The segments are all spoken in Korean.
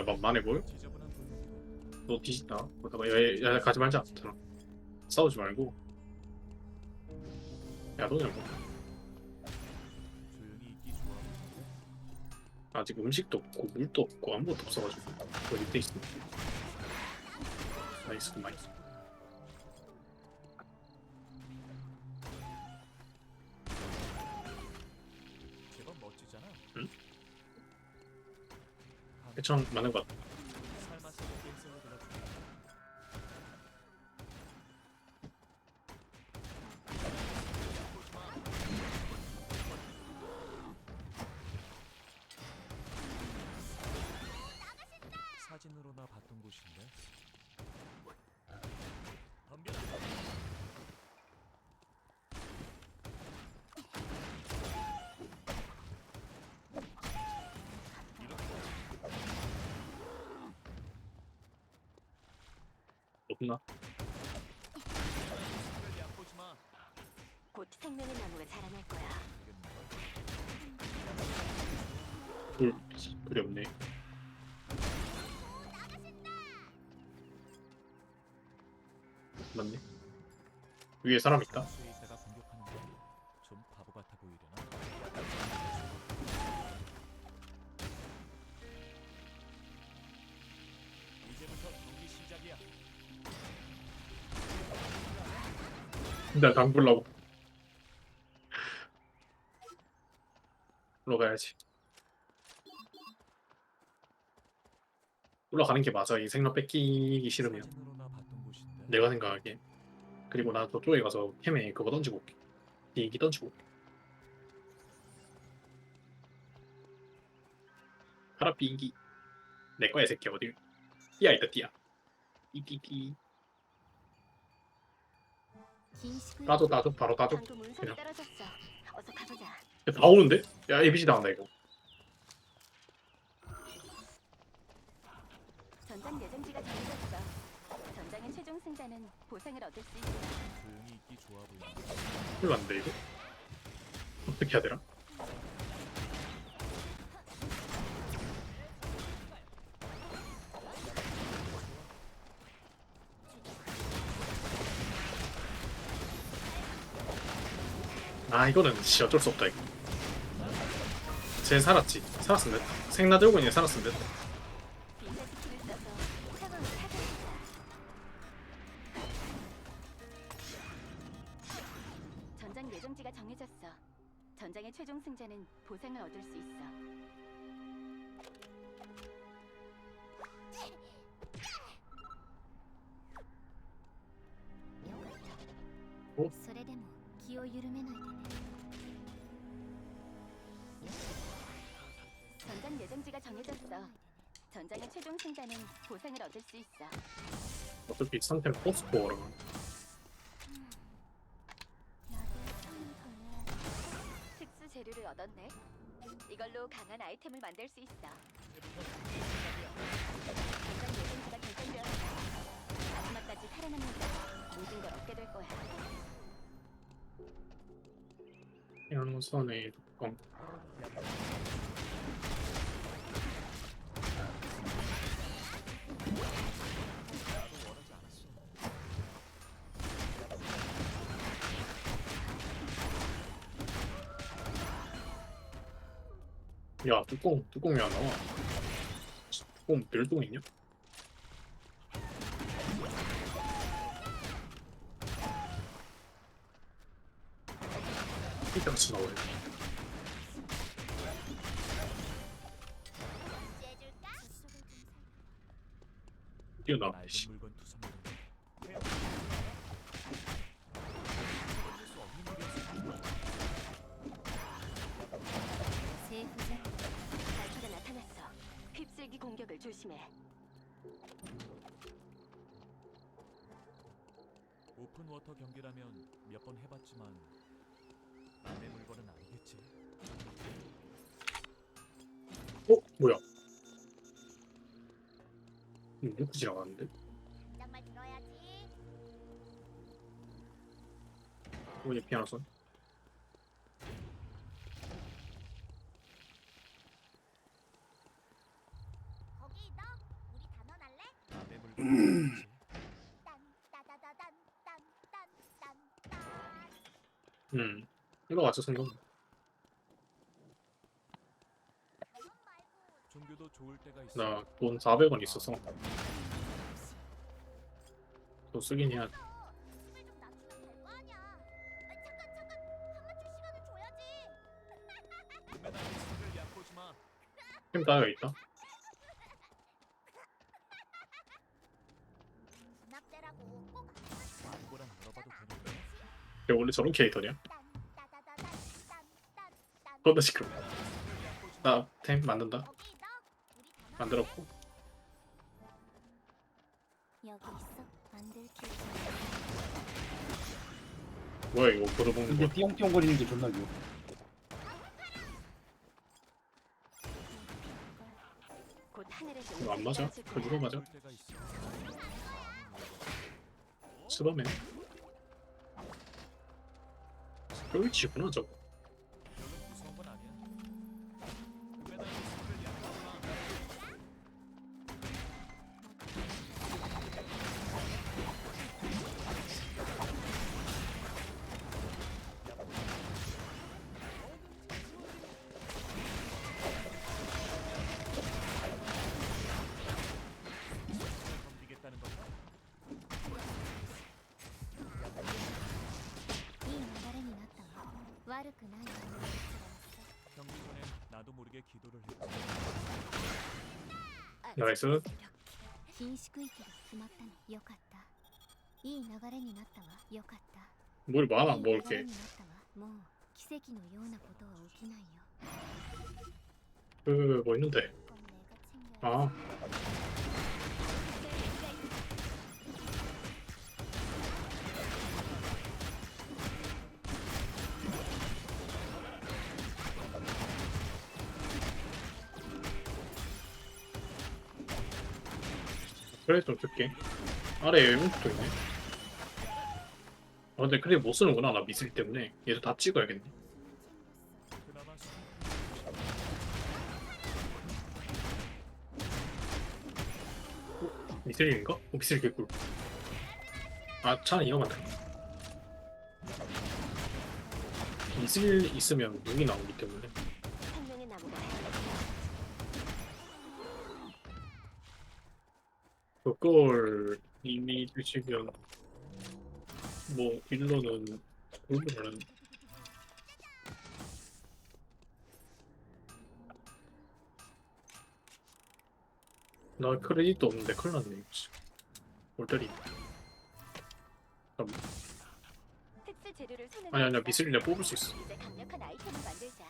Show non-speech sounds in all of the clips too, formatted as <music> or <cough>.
야 만만해 보여? 너 뒤진다. 그러다가 야, 야, 야 가지 말자. 저랑 싸우지 말고. 야 뭐. 있기 좋아 보이는데 아직 음식도 없고 물도 없고 아무것도 없어가지고 어디 돼 있어? 나이스 나이스. 아, 해천 많은 것 같아. 사진으로나 봤던 곳인데 덤벼라 없나? 별리 안 보지 마 곧 생명의 나무가 자라날 거야. 불 불이 없네. 맞네. 위에 사람 있다. 나당 불라고. 올라가야지. 올라가는 게 맞아. 이 생명 뺏기기 싫으면. 내가 생각하기에. 그리고 나 저쪽에 가서 캠에 그거 던지고 올게. 비행기 던지고 올게. 가라 비행기. 내 거야 이 새끼 어디? 띠야 있다 띠야. 띠띠띠. 따줘 따줘 바로 따줘. 그냥. 어서 가보자. 야, 다 오는데? 야 ABC 당한다 이거. 전장 예정지가 정해졌어. 전장의 최종 승자는 보상을 얻을 수 있어. 조용히 있기 좋아 보이는데. 큰일 났는데 이거. 어떻게 해야 되나? 아 이거는 씨 어쩔 수 없다 이거. 쟤 살았지. 살았으면 됐다. 생나 들고 있는 애 살았으면 됐다. 빈사 스킬을 써서 상황을 타격했다. 전장 예정지가 정해졌어. 전장의 최종 승자는 보상을 얻을 수 있어. 어? それでも気を緩めないでね 전장 예정지가 정해졌어. 전장의 최종 승자는 보상을 얻을 수 있어. 어차피 상태는 포스코어라. 특수 재료를 얻었네. 이걸로 강한 아이템을 만들 수 있어. 전장 예정지가 결정되었어. 마지막까지 살아남는다. 모든 걸 얻게 될 거야. 양손의 뚜껑. 나도 원하지 않았어. 야 뚜껑 뚜껑이 안 나와. 뚜껑 멸종 있냐? 이따같이 나와요. 조심해. 오픈 워터 경기라면 몇 번 해봤지만 남의 물건은 아니겠지. 어 뭐야? 이거 누구 지나가는데? 말 들어야지. 뭐지 피아노 선? 너 우리 단원 할래? 딴 따다다단 딴딴딴딴 음 이거 맞죠 생각 단원 말고 종교도 좋을 때가 있어. 나돈 400원 있어서 또 쓰긴 해야 돼 힘을 좀 낮추면 될 거 아니야. 아, 잠깐 잠깐 한 맞출 시간을 줘야지. <laughs> 금메달 리스트를 얕보지 마. 힘 따여 있다 분합대라고 꼭 아무거나 물어봐도 되는데. 걔 원래 저런 캐릭터냐? 딴따다다단딴딴딴딴 그런다 시끄러 나템 만든다 만들었고. 뭐야 이거 걸어보는 이게 거 띠용띠용거리는 게 존나 귀여워. 이거 안 맞아? 그. 누가 맞아? 스바맨 쫄지구나 저거 ナイス禁止区域が決まったねよかったいい流れになったわよかった 뭘 많아 いい 뭐 流れ 이렇게 になったわもう奇跡のようなことは起きないよ 그 뭐 있는데 그 그래 좀 쓸게. 아래에 음식도 있네. 아 근데 그래 못 쓰는구나 나 미술 때문에. 얘도 다 찍어야겠네. 그나마 수- 미술인가? 어, 개꿀. 아 차는 만들어 미술 있으면 눈이 나오기 때문에 생명의 나무가 그걸 이미 주시면 뭐 딜러는 그러면은 나? 크레딧도 없는데 큰일 났네 특수 재료를 손에 아니 아니야. 미술이 내가 뽑을 수 있어. 이제 강력한 아이템을 만들자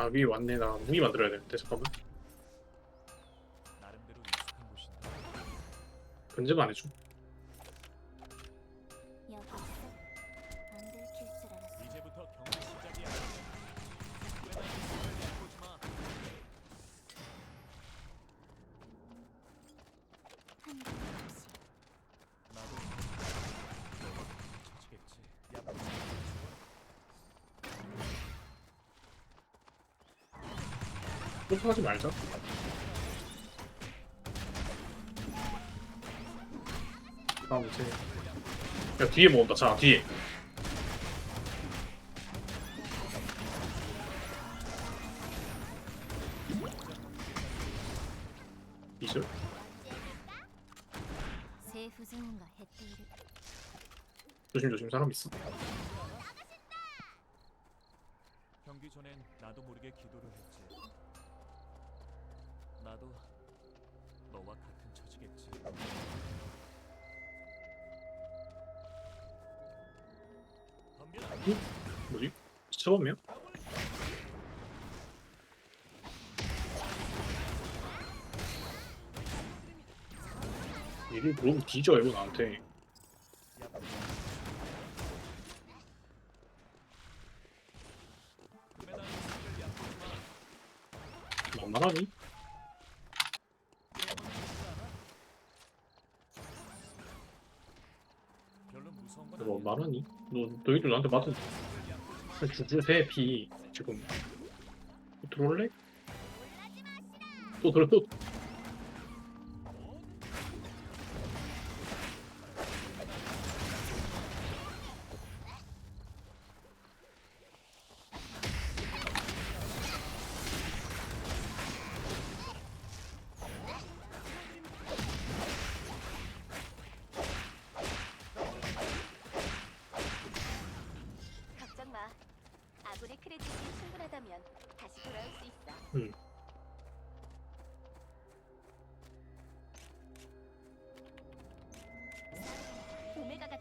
아 위 왔네. 나 무기 만들어야 되는데 잠깐만. 근접 안 해줘 소하지 말자. 아, 뭐 못해. 야, 뒤에 모은다. 자, 뒤에. 조심, 조심, 사람 있어. 뭐지? 처음이야? 일을 그러면 뒤져 이거 나한테 금메달 리스트를 얕보지 마. 만만하니? 별로 무서운 건 뭐 아니야. 만하니? 너 너희들 나한테 맞은 주주세 피 지금 들어올래? 또 들어 또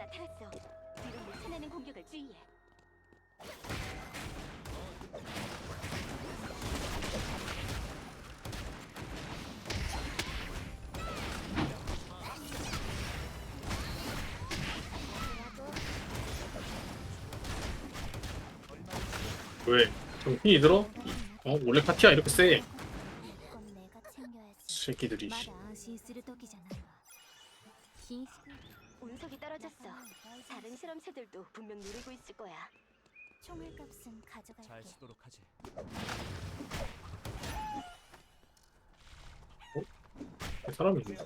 나타났어. 뒤로 밀쳐내는 공격을 주의해. 왜? 정신이 들어? 어 원래 파티야 이렇게 세 この내가 챙겨야지. 새끼들이 씨. まだ安心する時じゃないわ。品質 운석이 떨어졌어. 다른 실험체들도 분명 누리고 있을 거야. 총을 값은 잘 가져갈게. 쓰도록 하지. 사람이 있네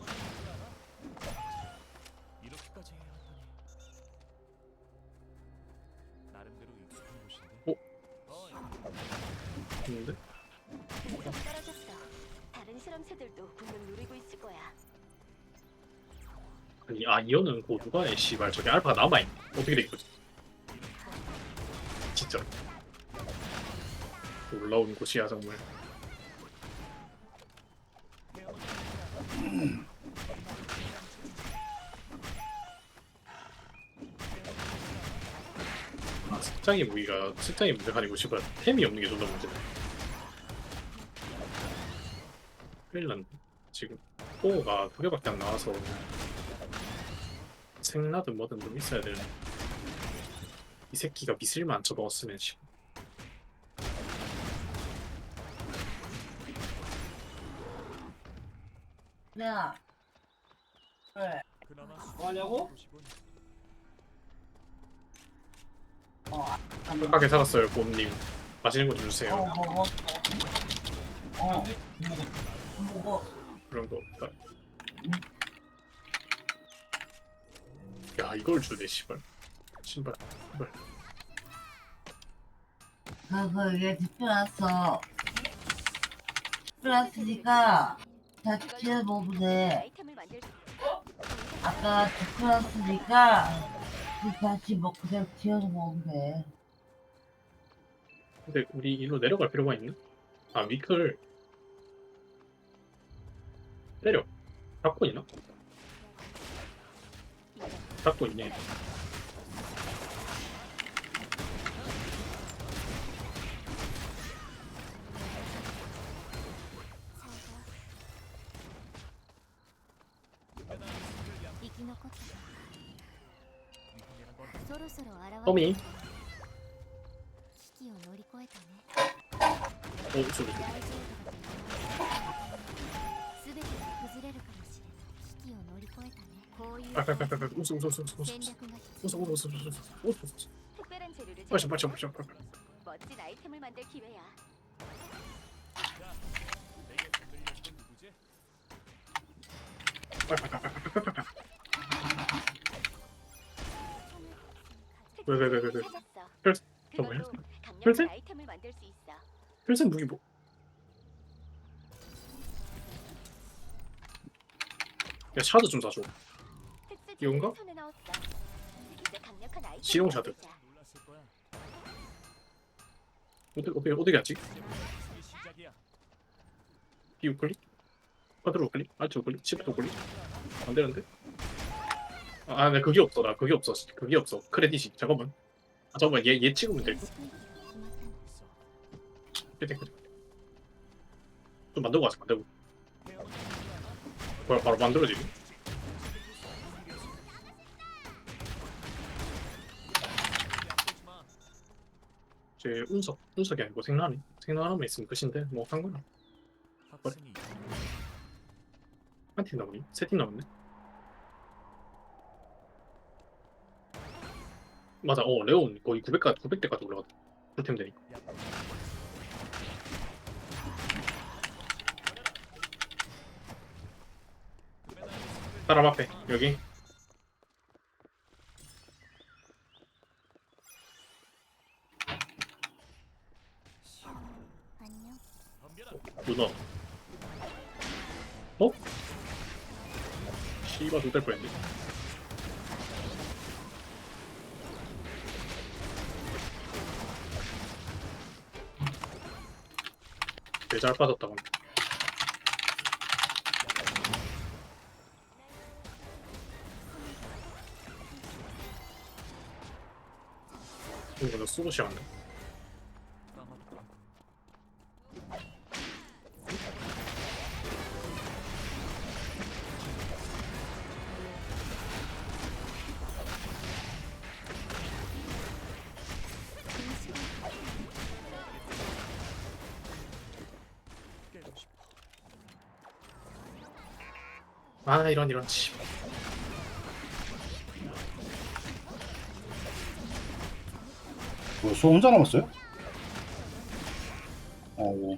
이거는 그 누가 해 씨발 저기 알파가 남아있네. 어떻게 된 거지? 진짜. 올라온 곳이야 정말. 아 특장의 무기가 특장의 문제가 아니고 씨발 템이 없는 게 존나 문제네. 큰일 났네. 지금 포가 두 개밖에 안 나와서 생라든 뭐든 좀 있어야 되는 이 새끼가 미술만 안 쳐먹었으면 씨 야, 그래. 그나마 뭐 하냐고? 곳이군. 어, 행복하게 살았어요 곰님 맛있는 거 좀 주세요 어, 먹어. 어, 먹어. 먹어. 그런 거 없다 야 이걸 주네 씨발 신발 신발 그거 이게 디플라서. 디플라스니까 자체 먹으면 돼. 아이템을 만들 수 아까 디플라스니까 그 다시 먹고 그대로 튀어서 먹으면 돼. 근데 우리 일로 내려갈 필요가 있나? 아 위클 때려 잡고 있나? 잡고 있네. 어미. 오스 오스 오스 오스 오스 오스 오스 오스 오스 오스 오스 특별한 재료를 빨리 빨리 빨리 빨리 멋진 아이템을 만들 기회야. 빨리 빨리 빨리 빨리 빨리 왜, 왜, 왜, 왜, 왜. 찾았어. 혈- 저거요? 그걸로 혈색? 강력한 아이템을 만들 수 있어. 혈색 무기 뭐? 야 샤드 좀 사줘. 이건가? 재료를 손에 넣었어. 이제 강력한 아이템을 실용 샤드. 만들자. 놀랐을 거야. 어떻게 어떻게 어떻게 하지? 이게 시작이야. 비우 클릭? 컨트롤 클릭? 알트 클릭? 시프트 클릭? 안 되는데? 아, 나 그게 없어. 나 그게 없어. 그게 없어. 크레딧이. 잠깐만. 아, 잠깐만. 얘, 얘 찍으면 될 거. 있어. 크레딧, 크레딧. 좀 만들고 가자. 만들고. 바로, 바로 만들어지네. 제 운석 운석이 아니고 생란이 생란하면 있으면 끝인데 뭐 상관없. 학생이 한팀 남았니? 세팀 남았네. 맞아, 어 레온 거의 900까 900대까지 올라갔다. 풀템 되니까. 사람 앞에 여기 잘 빠졌다 근데 이거 너 쓰고 시작한다. 아 이런 이런 씨 뭐, 수 혼자 남았어요? 어, 뭐.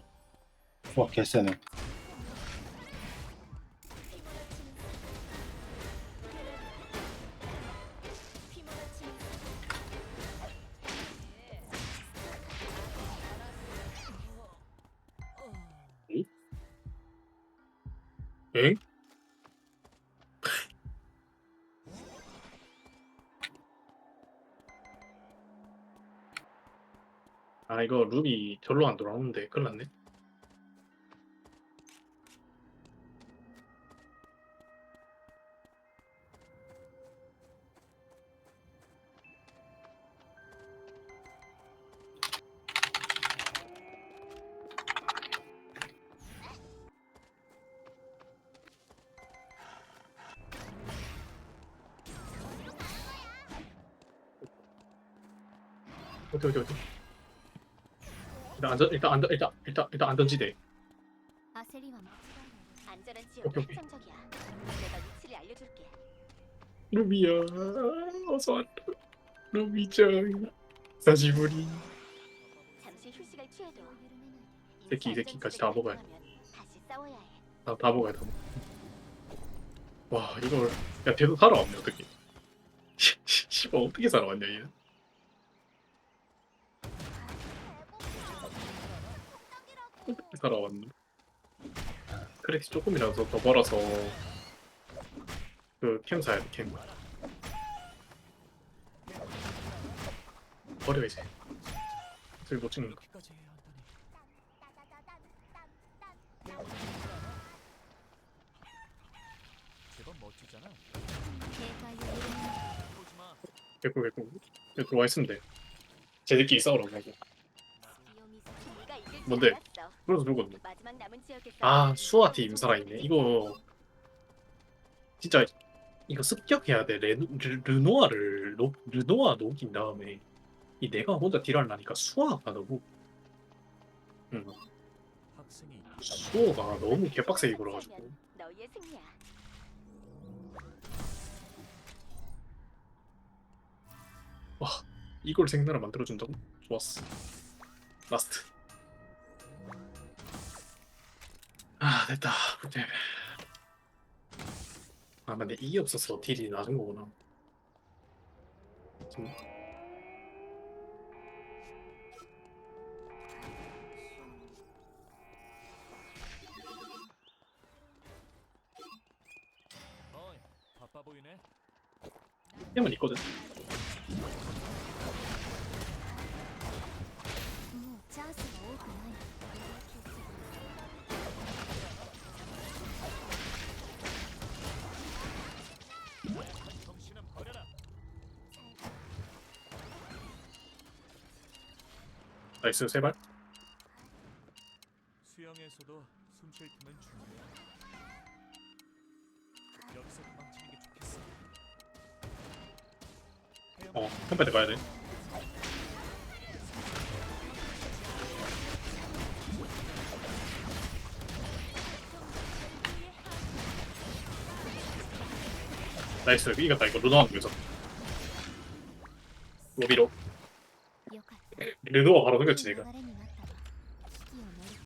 수학 개쎄네. 이거 룩이 절로 안 돌아오는데 큰일 났네. 어디 어디 어디 일단 안 던, 일단 안 던, 일단 일단 일단 안 던지대 아세리와 안전한 오케이, 지역이 오케이. 확정적이야. 내가 위치를 알려줄게. 루비야 어서 왔다 루비짱 잠시 휴식을 취해도 새끼, 이 새끼까지 다 먹어야 돼. 다시 싸워야 해. 다, 다 먹어야 다 먹어 와 이걸 야 걔도 살아왔네 어떻게 <laughs> 씨발 어떻게 살아왔냐 얘 어떻게 살아왔노 크레딧 조금이라도 더 벌어서 그캠 사야 돼캠 버려 이제 저기 못 찍는 거 이렇게까지 해야 한다니. 제법 멋지잖아. 보지 마. 개꿀 개꿀 들어와 있으면 돼 쟤들끼리 싸우라고 하고 뭔데? 그래서 죽었네 마지막 남은 지역에서 아 수아티 살아있네. 이거 진짜 이거 습격해야 돼. 레, 르, 르노아를 녹, 르노아 녹인 다음에 이 내가 혼자 딜하려니까 수아가 너무 응, 수호가 너무 개빡세게 굴어가지고. 승리야. 이걸 생나라 만들어준다고? 좋았어. 라스트 아 됐다. 근데 아 근데 이게 없어서 딜이 낮은 거구나. 좀- 바빠 보이네. 템은 있거든 나이스 세발. 수영에서도 숨쉴 틈은 중요해. 여기서 도망치는 게 좋겠어. 어 컴패드 가야 돼. 나이스 이겼다 이거. 로드하는 거에서. 로비로. 르노가 바로 생겼지 내가.